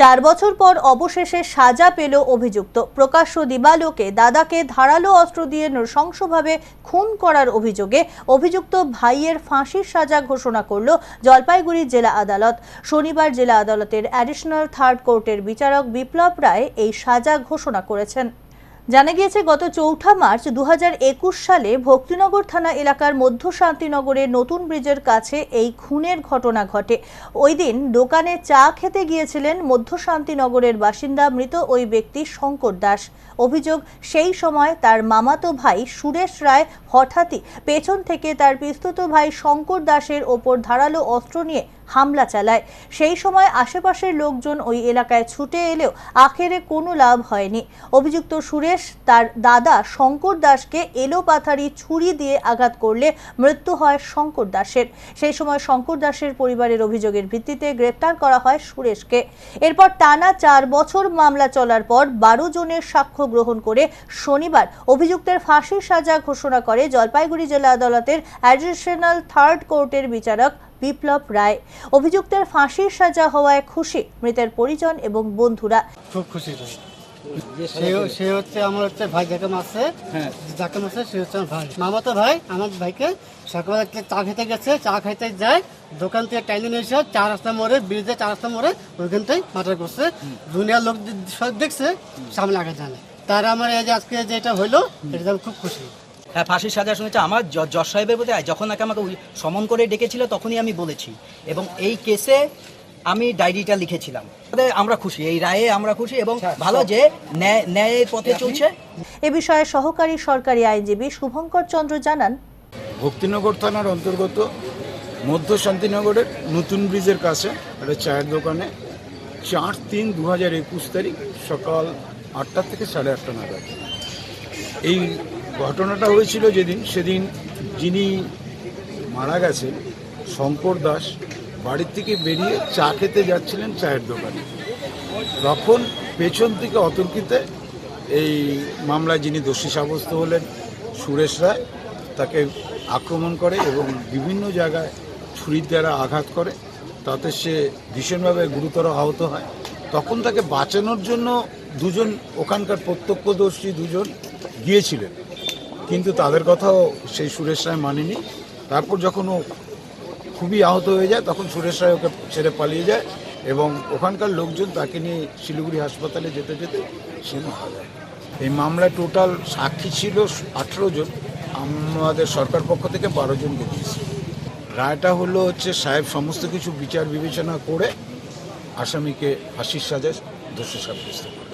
চার বছর পর অবশেষে সাজা পেল অভিযুক্ত। প্রকাশ্য দিবালোকে দাদাকে ধারালো অস্ত্র দিয়ে নৃশংসভাবে খুন করার অভিযোগে অভিযুক্ত ভাইয়ের ফাঁসির সাজা ঘোষণা করল জলপাইগুড়ি জেলা আদালত। শনিবার জেলা আদালতের অ্যাডিশনাল থার্ড কোর্টের বিচারক বিপ্লব রায় এই সাজা ঘোষণা করেছেন। জানা গিয়েছে, গত চৌঠা মার্চ দু হাজার একুশ সালে ভক্তিনগর থানা এলাকার মধ্য শান্তিনগরের নতুন ব্রিজের কাছে এই খুনের ঘটনা ঘটে। ওই দিন দোকানে চা খেতে গিয়েছিলেন মধ্য শান্তিনগরের বাসিন্দা মৃত ওই ব্যক্তি শঙ্কর দাস। অভিযোগ, সেই সময় তার মামাতো ভাই সুরেশ রায় হঠাৎই পেছন থেকে তার পিস্তুত ভাই শঙ্কর দাসের ওপর ধারালো অস্ত্র নিয়ে হামলা চালায়। সেই সময় আশেপাশের লোকজন ওই এলাকায় ছুটে এলেও আখেরে কোনো লাভ হয়নি। অভিযুক্ত সুরেশ, তার দাদা শঙ্কর দাসকে এলোপাথারি ছুরি দিয়ে আঘাত করলে মৃত্যু হয় শঙ্কর দাসের। সেই সময় শঙ্কর দাসের পরিবারের অভিযোগের ভিত্তিতে গ্রেপ্তার করা হয় সুরেশকে। এরপর টানা চার বছর মামলা চলার পর বারো জনের সাক্ষ্য গ্রহণ করে শনিবার অভিযুক্তের ফাঁসির সাজা ঘোষণা করে জলপাইগুড়ি জেলা আদালতের অ্যাডিশনাল থার্ড কোর্টের বিচারক বিপ্লব রায়। অভিযুক্তের ফাঁসির সাজা হওয়ায় খুশি মৃতের পরিজন এবং বন্ধুরা। খুব খুশি সে সে হচ্ছে আমার হচ্ছে ভাই যাকে মারছে যাকে মারছে সে হচ্ছে আমার ভাই। মামা তো ভাই আমার ভাইকে সকালবেলা চা খেতে গেছে চা খাইতে যায় দোকান থেকে টাইনে নিয়ে এসে চার রাস্তা মোড়ে ব্রিজে চার রাস্তা মোড়ে ওইখানটাই মার্ডার করছে। দুনিয়ার লোক সব দেখছে সামনে আগে জানে। তার আমার এই যে আজকে যেটা হইল এটা আমি খুব খুশি। হ্যাঁ ফাঁসির সাজা শুনেছে। আমার জজ সাহেবের প্রতি যখন নাকি আমাকে সমন করে ডেকেছিল তখনই আমি বলেছি। এবং এই কেসে আমি ডায়েরিটা লিখেছিলাম। আমরা খুশি এই রায়ে আমরা খুশি এবং ভালো যে ন্যায় ন্যায়ের পথে চলছে। এ বিষয়ে সহকারী সরকারি আইনজীবী শুভঙ্কর চন্দ্র জানান। ভক্তিনগর থানার অন্তর্গত মধ্য শান্তিনগরের নতুন ব্রিজের কাছে একটা চায়ের দোকানে চার তিন দু হাজার একুশ তারিখ সকাল আটটা থেকে সাড়ে আটটা নাগাদ। এই ঘটনাটা হয়েছিল যেদিন, সেদিন যিনি মারা গেছেন, শঙ্কর দাস, বাড়ির থেকে বেরিয়ে চা খেতে যাচ্ছিলেন চায়ের দোকানে। তখন পেছন থেকে অতর্কিতে এই মামলায় যিনি দোষী সাব্যস্ত হলেন, সুরেশ রায়, তাকে আক্রমণ করে এবং বিভিন্ন জায়গায় ছুরির দ্বারা আঘাত করে, তাতে সে ভীষণভাবে গুরুতর আহত হয়। তখন তাকে বাঁচানোর জন্য দুজন ওখানকার প্রত্যক্ষদর্শী দুজন গিয়েছিলেন। কিন্তু তাদের কথাও সেই সুরেশ রায় মানেনি। তারপর যখন ও খুবই আহত হয়ে যায়, তখন সুরেশ রায় ওকে ছেড়ে পালিয়ে যায় এবং ওখানকার লোকজন তাকে নিয়ে শিলিগুড়ি হাসপাতালে যেতে যেতে সে মারা যায়। এই মামলায় টোটাল সাক্ষী ছিল আঠেরো জন। আমাদের সরকার পক্ষ থেকে বারো জনকে দিয়েছি রায়টা হলো হচ্ছে সাহেব সমস্ত কিছু বিচার বিবেচনা করে আসামিকে ফাঁসির সাজায় দোষী সাব্যস্ত করে।